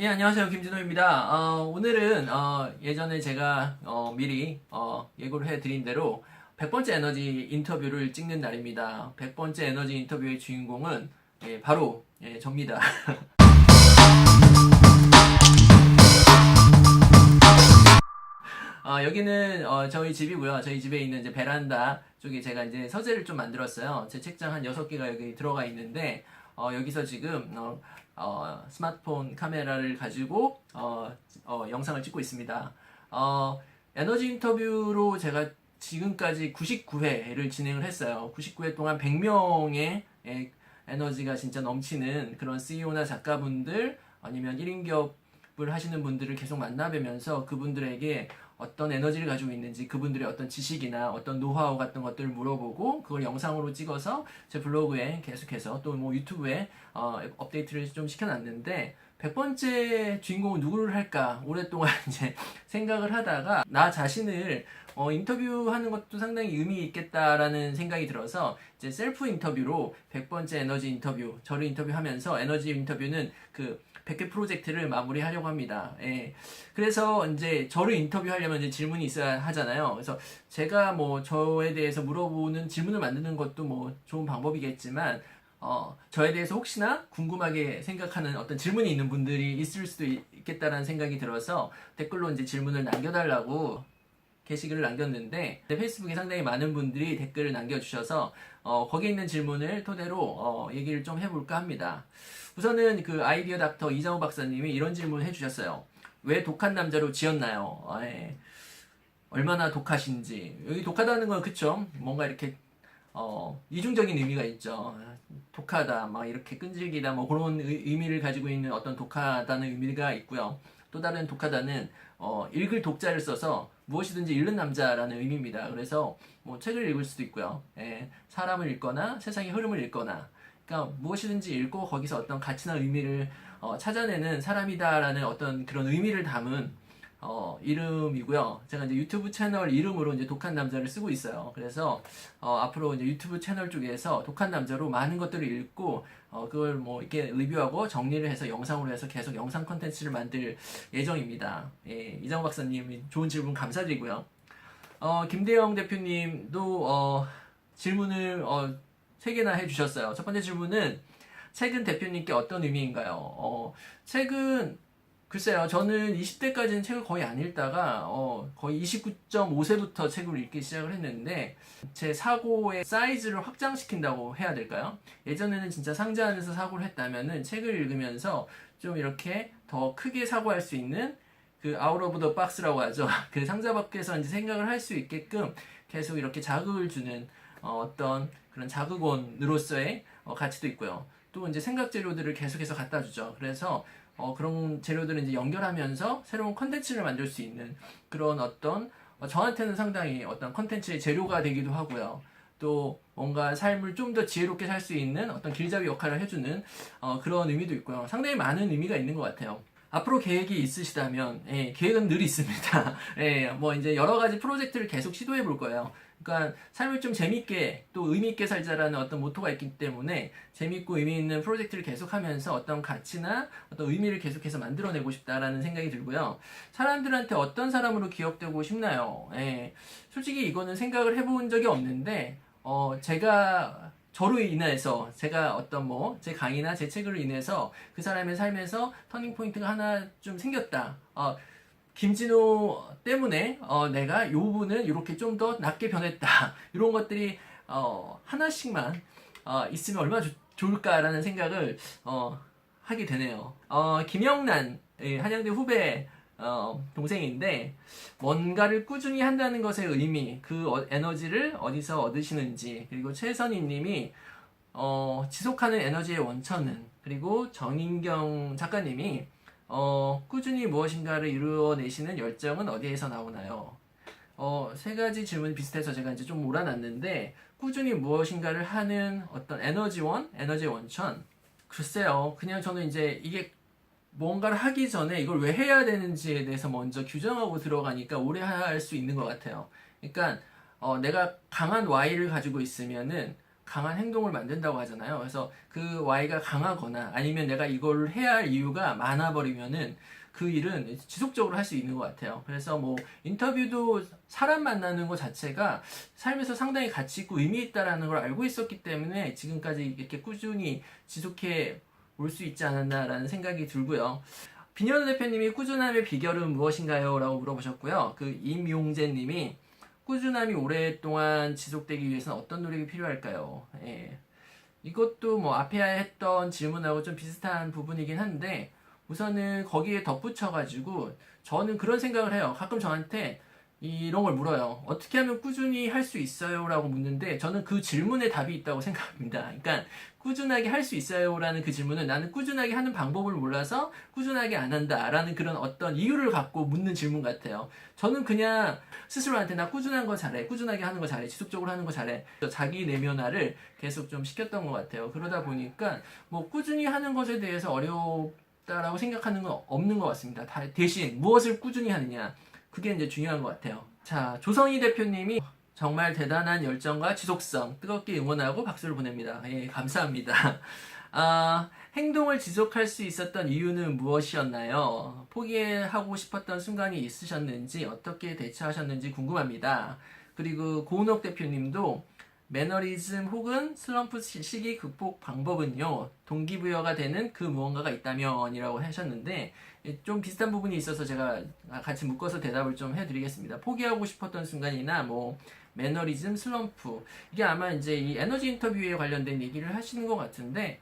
예, 안녕하세요. 김진호입니다. 어, 오늘은 어, 예전에 제가 어, 미리 어, 예고를 해드린 대로 100번째 에너지 인터뷰를 찍는 날입니다. 100번째 에너지 인터뷰의 주인공은 예, 바로 예, 접니다. 어, 여기는 어, 저희 집이고요. 저희 집에 있는 이제 베란다 쪽에 제가 이제 서재를 좀 만들었어요. 제 책장 한 6개가 여기 들어가 있는데 어, 여기서 지금 어, 어, 스마트폰 카메라를 가지고 어, 어, 영상을 찍고 있습니다. 어, 에너지 인터뷰로 제가 지금까지 99회를 진행을 했어요. 99회 동안 100명의 에너지가 진짜 넘치는 그런 CEO나 작가분들 아니면 1인 기업을 하시는 분들을 계속 만나뵈면서 그분들에게 어떤 에너지를 가지고 있는지 그분들의 어떤 지식이나 어떤 노하우 같은 것들을 물어보고 그걸 영상으로 찍어서 제 블로그에 계속해서 또 뭐 유튜브에 어, 업데이트를 좀 시켜놨는데 100번째 주인공은 누구를 할까? 오랫동안 이제 생각을 하다가 나 자신을 어, 인터뷰하는 것도 상당히 의미 있겠다라는 생각이 들어서 이제 셀프 인터뷰로 100번째 에너지 인터뷰 저를 인터뷰하면서 에너지 인터뷰는 그 100개 프로젝트를 마무리하려고 합니다. 예. 그래서 이제 저를 인터뷰하려면 이제 질문이 있어야 하잖아요. 그래서 제가 뭐 저에 대해서 물어보는 질문을 만드는 것도 뭐 좋은 방법이겠지만 어, 저에 대해서 혹시나 궁금하게 생각하는 어떤 질문이 있는 분들이 있을 수도 있겠다라는 생각이 들어서 댓글로 이제 질문을 남겨달라고 게시글을 남겼는데 페이스북에 상당히 많은 분들이 댓글을 남겨주셔서 어, 거기에 있는 질문을 토대로 어, 얘기를 좀 해볼까 합니다. 우선은 그 아이디어 닥터 이장호 박사님이 이런 질문을 해주셨어요. 왜 독한 남자로 지었나요? 아, 예. 얼마나 독하신지 여기 독하다는 건 그쵸? 뭔가 이렇게 어, 이중적인 의미가 있죠. 독하다, 막 이렇게 끈질기다, 뭐 그런 의, 의미를 가지고 있는 어떤 독하다는 의미가 있고요. 또 다른 독하다는 어, 읽을 독자를 써서 무엇이든지 읽는 남자라는 의미입니다. 그래서 뭐 책을 읽을 수도 있고요. 예, 사람을 읽거나 세상의 흐름을 읽거나 그러니까 무엇이든지 읽고 거기서 어떤 가치나 의미를 어, 찾아내는 사람이다라는 어떤 그런 의미를 담은 어, 이름이고요. 제가 이제 유튜브 채널 이름으로 이제 독한 남자를 쓰고 있어요. 그래서 어, 앞으로 이제 유튜브 채널 쪽에서 독한 남자로 많은 것들을 읽고 어, 그걸 뭐 이렇게 리뷰하고 정리를 해서 영상으로 해서 계속 영상 컨텐츠를 만들 예정입니다. 예, 이장호 박사님 좋은 질문 감사드리고요. 어, 김대영 대표님도 어, 질문을 어, 세 개나 해주셨어요. 첫 번째 질문은 책은 대표님께 어떤 의미인가요? 어, 책은 글쎄요, 저는 20대까지는 책을 거의 안 읽다가, 어, 거의 29.5세부터 책을 읽기 시작을 했는데, 제 사고의 사이즈를 확장시킨다고 해야 될까요? 예전에는 진짜 상자 안에서 사고를 했다면은 책을 읽으면서 좀 이렇게 더 크게 사고할 수 있는 그 아웃 오브 더 박스라고 하죠. 그 상자 밖에서 이제 생각을 할 수 있게끔 계속 이렇게 자극을 주는 어, 떤 그런 자극원으로서의 어, 가치도 있고요. 또 이제 생각 재료들을 계속해서 갖다 주죠. 그래서 어, 그런 재료들을 이제 연결하면서 새로운 컨텐츠를 만들 수 있는 그런 어떤 어, 저한테는 상당히 어떤 컨텐츠의 재료가 되기도 하고요. 또 뭔가 삶을 좀 더 지혜롭게 살 수 있는 어떤 길잡이 역할을 해주는 어, 그런 의미도 있고요. 상당히 많은 의미가 있는 것 같아요. 앞으로 계획이 있으시다면, 예, 계획은 늘 있습니다. 예, 뭐 이제 여러 가지 프로젝트를 계속 시도해 볼 거예요. 그러니까 삶을 좀 재밌게 또 의미 있게 살자라는 어떤 모토가 있기 때문에 재밌고 의미 있는 프로젝트를 계속하면서 어떤 가치나 어떤 의미를 계속해서 만들어내고 싶다라는 생각이 들고요. 사람들한테 어떤 사람으로 기억되고 싶나요? 예, 솔직히 이거는 생각을 해본 적이 없는데 어, 제가 저로 인해서 제가 어떤 뭐 제 강의나 제 책으로 인해서 그 사람의 삶에서 터닝 포인트가 하나 좀 생겼다. 어, 김진호 때문에 어, 내가 요 부분은 이렇게 좀 더 낮게 변했다. 이런 것들이 어, 하나씩만 어, 있으면 얼마나 좋, 좋을까라는 생각을 어, 하게 되네요. 어, 김영란 예, 한양대 후배 어, 동생인데 뭔가를 꾸준히 한다는 것의 의미, 그 어- 에너지를 어디서 얻으시는지 그리고 최선희님이 어, 지속하는 에너지의 원천은 그리고 정인경 작가님이 어, 꾸준히 무엇인가를 이루어내시는 열정은 어디에서 나오나요? 어, 세 가지 질문이 비슷해서 제가 이제 좀 몰아놨는데, 꾸준히 무엇인가를 하는 어떤 에너지원, 에너지 원천. 글쎄요, 그냥 저는 이제 이게 뭔가를 하기 전에 이걸 왜 해야 되는지에 대해서 먼저 규정하고 들어가니까 오래 할 수 있는 것 같아요. 그러니까, 어, 내가 강한 Y를 가지고 있으면은, 강한 행동을 만든다고 하잖아요. 그래서 그 Y가 강하거나 아니면 내가 이걸 해야 할 이유가 많아버리면은 그 일은 지속적으로 할 수 있는 것 같아요. 그래서 뭐 인터뷰도 사람 만나는 것 자체가 삶에서 상당히 가치 있고 의미 있다라는 걸 알고 있었기 때문에 지금까지 이렇게 꾸준히 지속해 올 수 있지 않았나라는 생각이 들고요. 빈현 대표님이 꾸준함의 비결은 무엇인가요? 라고 물어보셨고요. 그 임용재님이 꾸준함이 오랫동안 지속되기 위해서는 어떤 노력이 필요할까요? 예. 이것도 뭐 앞에 했던 질문하고 좀 비슷한 부분이긴 한데 우선은 거기에 덧붙여가지고 저는 그런 생각을 해요. 가끔 저한테 이런 걸 물어요. 어떻게 하면 꾸준히 할 수 있어요? 라고 묻는데 저는 그 질문에 답이 있다고 생각합니다. 그러니까 꾸준하게 할 수 있어요? 라는 그 질문은 나는 꾸준하게 하는 방법을 몰라서 꾸준하게 안 한다. 라는 그런 어떤 이유를 갖고 묻는 질문 같아요. 저는 그냥 스스로한테 나 꾸준한 거 잘해. 꾸준하게 하는 거 잘해. 지속적으로 하는 거 잘해. 자기 내면화를 계속 좀 시켰던 것 같아요. 그러다 보니까 뭐 꾸준히 하는 것에 대해서 어렵다라고 생각하는 건 없는 것 같습니다. 다- 대신 무엇을 꾸준히 하느냐. 그게 이제 중요한 것 같아요. 자, 조성희 대표님이 정말 대단한 열정과 지속성 뜨겁게 응원하고 박수를 보냅니다. 예, 감사합니다. 아, 행동을 지속할 수 있었던 이유는 무엇이었나요? 포기하고 싶었던 순간이 있으셨는지 어떻게 대처하셨는지 궁금합니다. 그리고 고은옥 대표님도 매너리즘 혹은 슬럼프 시- 시기 극복 방법은요 동기부여가 되는 그 무언가가 있다면이라고 하셨는데 예, 좀 비슷한 부분이 있어서 제가 같이 묶어서 대답을 좀 해드리겠습니다. 포기하고 싶었던 순간이나 뭐 매너리즘, 슬럼프 이게 아마 이제 이 에너지 인터뷰에 관련된 얘기를 하시는 것 같은데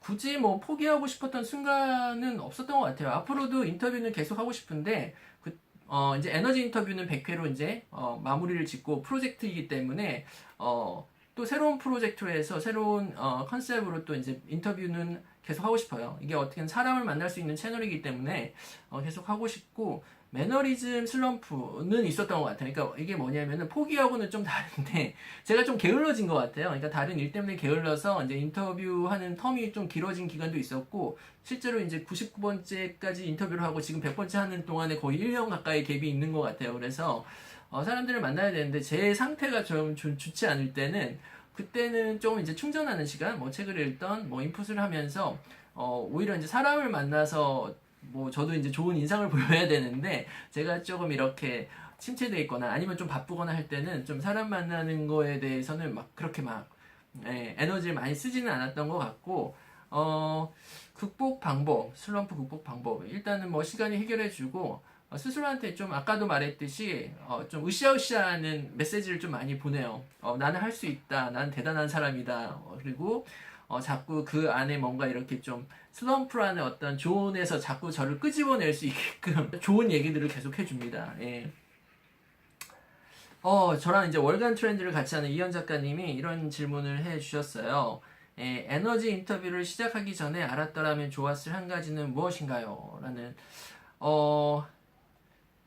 굳이 뭐 포기하고 싶었던 순간은 없었던 것 같아요. 앞으로도 인터뷰는 계속 하고 싶은데 그, 어, 이제 에너지 인터뷰는 100회로 이제 어, 마무리를 짓고 프로젝트이기 때문에 어, 또 새로운 프로젝트로 해서 새로운 어, 컨셉으로 또 이제 인터뷰는 계속 하고 싶어요. 이게 어떻게든 사람을 만날 수 있는 채널이기 때문에 어, 계속 하고 싶고 매너리즘 슬럼프는 있었던 것 같아요. 그러니까 이게 뭐냐면은 포기하고는 좀 다른데 제가 좀 게을러진 것 같아요. 그러니까 다른 일 때문에 게을러서 이제 인터뷰하는 텀이 좀 길어진 기간도 있었고 실제로 이제 99번째까지 인터뷰를 하고 지금 100번째 하는 동안에 거의 1년 가까이 갭이 있는 것 같아요. 그래서 어, 사람들을 만나야 되는데 제 상태가 좀 좋- 좋지 않을 때는 그때는 좀 이제 충전하는 시간, 뭐 책을 읽던, 뭐 인풋을 하면서 어, 오히려 이제 사람을 만나서 뭐 저도 이제 좋은 인상을 보여야 되는데 제가 조금 이렇게 침체돼 있거나 아니면 좀 바쁘거나 할 때는 좀 사람 만나는 거에 대해서는 막 그렇게 막 예, 에너지를 많이 쓰지는 않았던 것 같고 어 극복 방법 슬럼프 극복 방법 일단은 뭐 시간이 해결해주고 어, 스스로한테 좀 아까도 말했듯이 어, 좀 으쌰으쌰하는 메시지를 좀 많이 보내요. 어, 나는 할 수 있다. 나는 대단한 사람이다. 어, 그리고 어, 자꾸 그 안에 뭔가 이렇게 좀 슬럼프라는 어떤 조언에서 자꾸 저를 끄집어낼 수 있게끔 좋은 얘기들을 계속 해줍니다. 예. 어, 저랑 이제 월간 트렌드를 같이 하는 이현 작가님이 이런 질문을 해 주셨어요. 예, 에너지 인터뷰를 시작하기 전에 알았더라면 좋았을 한 가지는 무엇인가요? 라는, 어,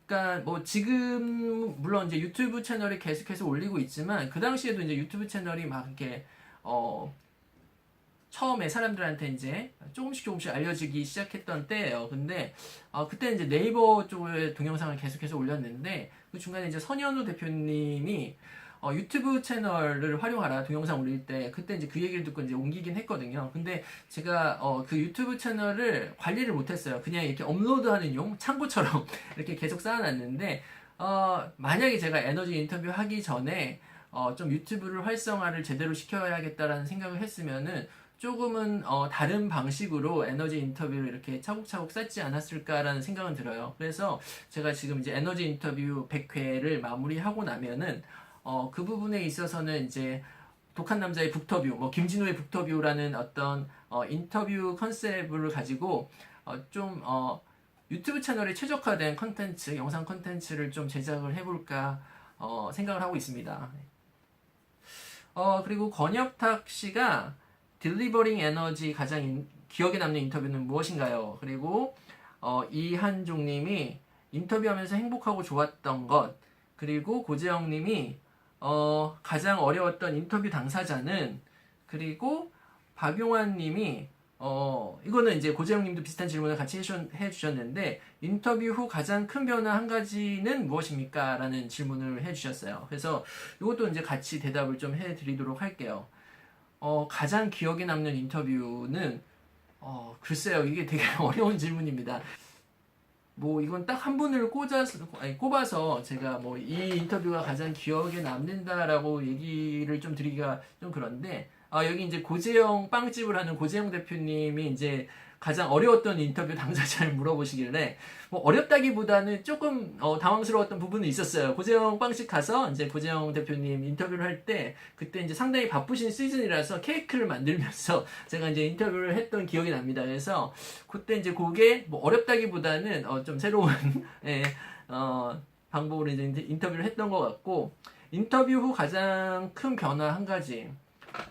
그러니까 뭐 지금 물론 이제 유튜브 채널이 계속해서 올리고 있지만 그 당시에도 이제 유튜브 채널이 막 이렇게 어 처음에 사람들한테 이제 조금씩 조금씩 알려지기 시작했던 때예요. 근데 어 그때 이제 네이버 쪽에 동영상을 계속해서 올렸는데 그 중간에 이제 선현우 대표님이 어, 유튜브 채널을 활용하라 동영상 올릴 때 그때 이제 그 얘기를 듣고 이제 옮기긴 했거든요. 근데 제가 어, 그 유튜브 채널을 관리를 못했어요. 그냥 이렇게 업로드하는 용 창고처럼 이렇게 계속 쌓아놨는데 어, 만약에 제가 에너지 인터뷰 하기 전에 어, 좀 유튜브를 활성화를 제대로 시켜야겠다라는 생각을 했으면은 조금은 어, 다른 방식으로 에너지 인터뷰를 이렇게 차곡차곡 쌓지 않았을까라는 생각은 들어요. 그래서 제가 지금 이제 에너지 인터뷰 100회를 마무리하고 나면은 어, 그 부분에 있어서는 이제 독한 남자의 북터뷰, 뭐 김진우의 북터뷰라는 어떤 어, 인터뷰 컨셉을 가지고 어, 좀 어, 유튜브 채널에 최적화된 컨텐츠, 영상 컨텐츠를 좀 제작을 해볼까 어, 생각을 하고 있습니다. 어, 그리고 권혁탁 씨가 딜리버링 에너지 가장 인- 기억에 남는 인터뷰는 무엇인가요? 그리고 어, 이한종님이 인터뷰하면서 행복하고 좋았던 것 그리고 고재영님이 어, 가장 어려웠던 인터뷰 당사자는 그리고 박용환님이 어, 이거는 이제 고재영님도 비슷한 질문을 같이 해주셨- 해주셨는데 인터뷰 후 가장 큰 변화 한 가지는 무엇입니까? 라는 질문을 해주셨어요. 그래서 이것도 이제 같이 대답을 좀 해드리도록 할게요. 어, 가장 기억에 남는 인터뷰는 어, 글쎄요 이게 되게 어려운 질문입니다. 뭐 이건 딱 한 분을 꽂아서 아니, 꼽아서 제가 뭐 이 인터뷰가 가장 기억에 남는다라고 얘기를 좀 드리기가 좀 그런데 아 여기 이제 고재영 빵집을 하는 고재영 대표님이 이제 가장 어려웠던 인터뷰 당사자를 물어보시길래 뭐 어렵다기보다는 조금 어, 당황스러웠던 부분은 있었어요. 고재영 빵집 가서 이제 고재영 대표님 인터뷰를 할 때 그때 이제 상당히 바쁘신 시즌이라서 케이크를 만들면서 제가 이제 인터뷰를 했던 기억이 납니다. 그래서 그때 이제 그게 뭐 어렵다기보다는 어, 좀 새로운 예, 어, 방법으로 이제 인터뷰를 했던 것 같고 인터뷰 후 가장 큰 변화 한 가지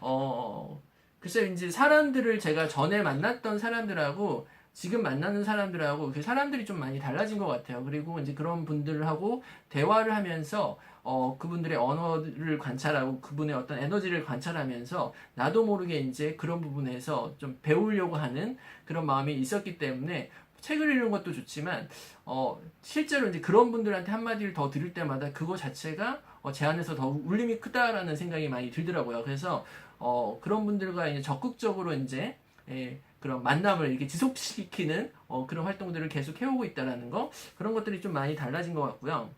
어 글쎄 이제 사람들을 제가 전에 만났던 사람들하고 지금 만나는 사람들하고 그 사람들이 좀 많이 달라진 것 같아요. 그리고 이제 그런 분들하고 대화를 하면서 어 그분들의 언어를 관찰하고 그분의 어떤 에너지를 관찰하면서 나도 모르게 이제 그런 부분에서 좀 배우려고 하는 그런 마음이 있었기 때문에 책을 읽는 것도 좋지만 어 실제로 이제 그런 분들한테 한마디를 더 들을 때마다 그거 자체가 어, 제 안에서 더 울림이 크다라는 생각이 많이 들더라고요. 그래서 어, 그런 분들과 이제 적극적으로 이제 예, 그런 만남을 이렇게 지속시키는 어, 그런 활동들을 계속 해오고 있다라는 거 그런 것들이 좀 많이 달라진 것 같고요.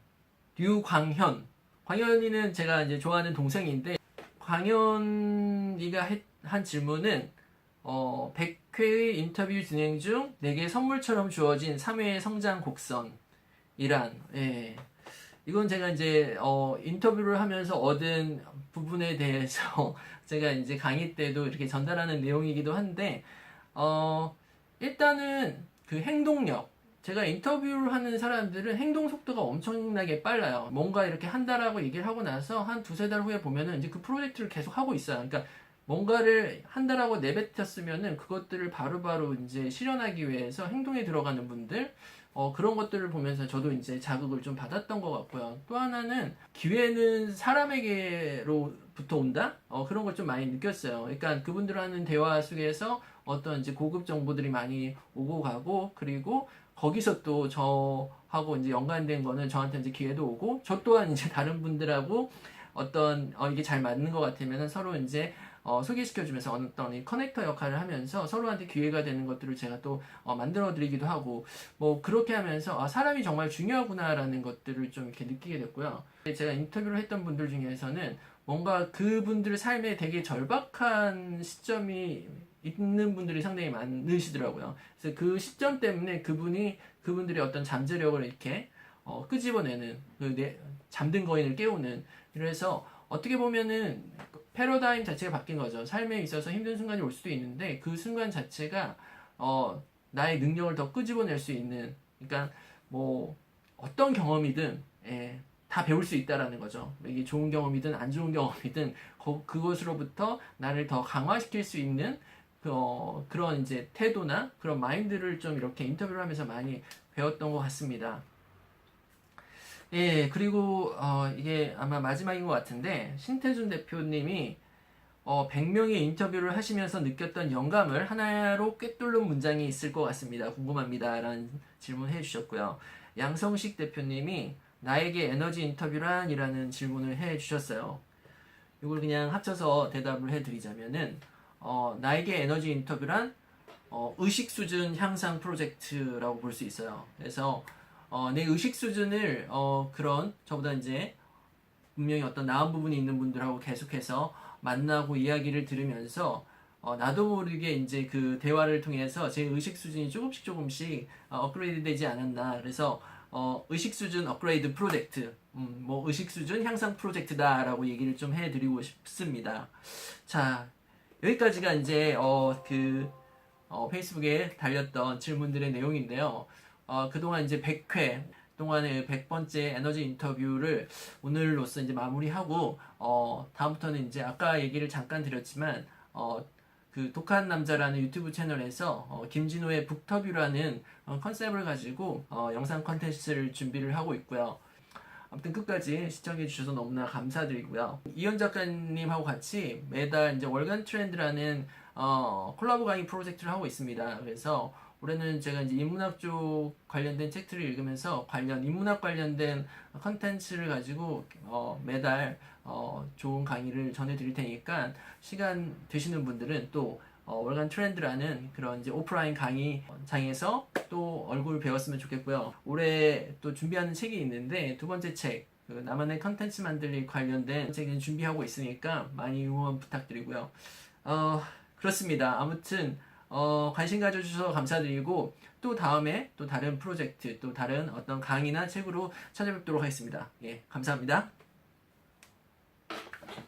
류광현 광현이는 제가 이제 좋아하는 동생인데 광현이가 했- 한 질문은 어, 100회의 인터뷰 진행 중 내게 선물처럼 주어진 3회의 성장 곡선 이란 예. 이건 제가 이제 어, 인터뷰를 하면서 얻은 부분에 대해서 제가 이제 강의 때도 이렇게 전달하는 내용이기도 한데 어, 일단은 그 행동력 제가 인터뷰를 하는 사람들은 행동 속도가 엄청나게 빨라요. 뭔가 이렇게 한다라고 얘기를 하고 나서 한 두세 달 후에 보면은 이제 그 프로젝트를 계속 하고 있어요. 그러니까 뭔가를 한다라고 내뱉었으면은 그것들을 바로바로 이제 실현하기 위해서 행동에 들어가는 분들 어, 그런 것들을 보면서 저도 이제 자극을 좀 받았던 것 같고요. 또 하나는 기회는 사람에게로부터 온다? 어, 그런 걸 좀 많이 느꼈어요. 그러니까 그분들 하는 대화 속에서 어떤 이제 고급 정보들이 많이 오고 가고 그리고 거기서 또 저하고 이제 연관된 거는 저한테 이제 기회도 오고 저 또한 이제 다른 분들하고 어떤 어, 이게 잘 맞는 것 같으면 서로 이제 어, 소개시켜주면서 어떤 이 커넥터 역할을 하면서 서로한테 기회가 되는 것들을 제가 또 어, 만들어드리기도 하고 뭐 그렇게 하면서 아, 사람이 정말 중요하구나라는 것들을 좀 이렇게 느끼게 됐고요. 제가 인터뷰를 했던 분들 중에서는 뭔가 그분들 삶에 되게 절박한 시점이 있는 분들이 상당히 많으시더라고요. 그래서 그 시점 때문에 그분이 그분들의 어떤 잠재력을 이렇게 어, 끄집어내는 그 내, 잠든 거인을 깨우는 그래서 어떻게 보면은 패러다임 자체가 바뀐 거죠. 삶에 있어서 힘든 순간이 올 수도 있는데 그 순간 자체가 어, 나의 능력을 더 끄집어낼 수 있는 그러니까 뭐 어떤 경험이든 예, 다 배울 수 있다라는 거죠. 이게 좋은 경험이든 안 좋은 경험이든 거- 그것으로부터 나를 더 강화시킬 수 있는 그, 어, 그런 이제 태도나 그런 마인드를 좀 이렇게 인터뷰를 하면서 많이 배웠던 것 같습니다. 예, 그리고 어, 이게 아마 마지막인 것 같은데 신태준 대표님이 어, 100명의 인터뷰를 하시면서 느꼈던 영감을 하나로 꿰뚫는 문장이 있을 것 같습니다. 궁금합니다. 라는 질문 해주셨고요. 양성식 대표님이 나에게 에너지 인터뷰란? 이라는 질문을 해주셨어요. 이걸 그냥 합쳐서 대답을 해드리자면은 어, 나에게 에너지 인터뷰란 어, 의식 수준 향상 프로젝트라고 볼 수 있어요. 그래서 어, 내 의식 수준을 어, 그런 저보다 이제 분명히 어떤 나은 부분이 있는 분들하고 계속해서 만나고 이야기를 들으면서 어, 나도 모르게 이제 그 대화를 통해서 제 의식 수준이 조금씩 조금씩 어, 업그레이드 되지 않았나 그래서 어, 의식 수준 업그레이드 프로젝트 음, 뭐 의식 수준 향상 프로젝트다라고 얘기를 좀 해드리고 싶습니다. 자 여기까지가 이제 어, 그 어, 페이스북에 달렸던 질문들의 내용인데요. 어, 그동안 이제 100회 동안의 100번째 에너지 인터뷰를 오늘로써 이제 마무리하고 어, 다음부터는 이제 아까 얘기를 잠깐 드렸지만 어, 그 독한 남자라는 유튜브 채널에서 어, 김진호의 북터뷰라는 어, 컨셉을 가지고 어, 영상 컨텐츠를 준비를 하고 있고요. 아무튼 끝까지 시청해 주셔서 너무나 감사드리고요. 이현 작가님하고 같이 매달 이제 월간 트렌드라는 어, 콜라보 강의 프로젝트를 하고 있습니다. 그래서 올해는 제가 이제 인문학 쪽 관련된 책들을 읽으면서 관련 인문학 관련된 컨텐츠를 가지고 어, 매달 어, 좋은 강의를 전해드릴 테니까 시간 되시는 분들은 또 어, 월간 트렌드라는 그런 이제 오프라인 강의장에서 또 얼굴 배웠으면 좋겠고요. 올해 또 준비하는 책이 있는데 두 번째 책, 그 나만의 컨텐츠 만들기 관련된 책을 준비하고 있으니까 많이 응원 부탁드리고요. 어, 그렇습니다. 아무튼 어, 관심 가져주셔서 감사드리고 또 다음에 또 다른 프로젝트 또 다른 어떤 강의나 책으로 찾아뵙도록 하겠습니다. 예, 감사합니다.